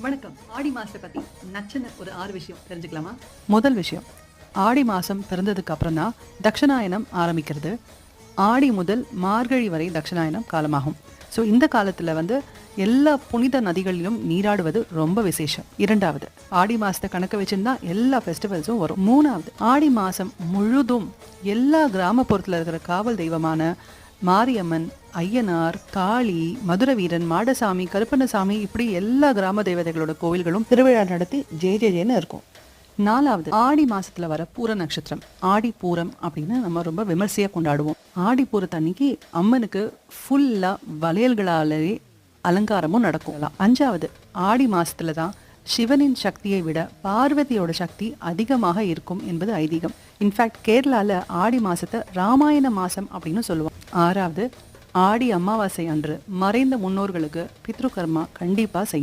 வணக்கம். ஆடி மாசத்தை பத்தி நச்சுன்னு ஒரு ஆறு விஷயம் தெரிஞ்சுக்கலாமா? முதல் விஷயம் ஆடி மாதம் பிறந்ததுக்கு அப்புறம் தான் தட்சிணாயனம் ஆரம்பிக்கிறது. ஆடி முதல் மார்கழி வரை தட்சிணாயனம் காலமாகும். ஸோ இந்த காலத்தில் வந்து எல்லா புனித நதிகளிலும் நீராடுவது ரொம்ப விசேஷம். இரண்டாவது ஆடி மாதத்தை கணக்கு வச்சுருந்தா எல்லா ஃபெஸ்டிவல்ஸும் வரும். மூணாவது ஆடி மாதம் முழுதும் எல்லா கிராமப்புறத்தில் இருக்கிற காவல் தெய்வமான மாரியம்மன் ஐயனார் காளி மதுரவீரன் மாடசாமி கருப்பண்ணசாமி இப்படி எல்லா கிராம தேவதைகளோட கோவில்களும் திருவிழா நடத்தி ஜே ஜே ஜேன்னு இருக்கும். நாலாவது ஆடி மாசத்துல வர பூர நட்சத்திரம். ஆடி பூரம் அப்படின்னு நம்ம ரொம்ப விமர்சையா கொண்டாடுவோம். ஆடி பூரத்தன்னைக்கு அம்மனுக்கு ஃபுல்லா வளையல்களாலே அலங்காரமும் நடக்கும். அஞ்சாவது ஆடி மாசத்துல தான் சிவனின் சக்தியை விட பார்வதியோட சக்தி அதிகமாக இருக்கும் என்பது ஐதீகம். இன்ஃபேக்ட் கேரளால ஆடி மாசத்தை ராமாயண மாசம் அப்படின்னு சொல்லுவாங்க ஆறாவது ஆடி அமாவாசை அன்று மறைந்த முன்னோர்களுக்கு பித்ரு கர்மா கண்டிப்பா செய்யணும்.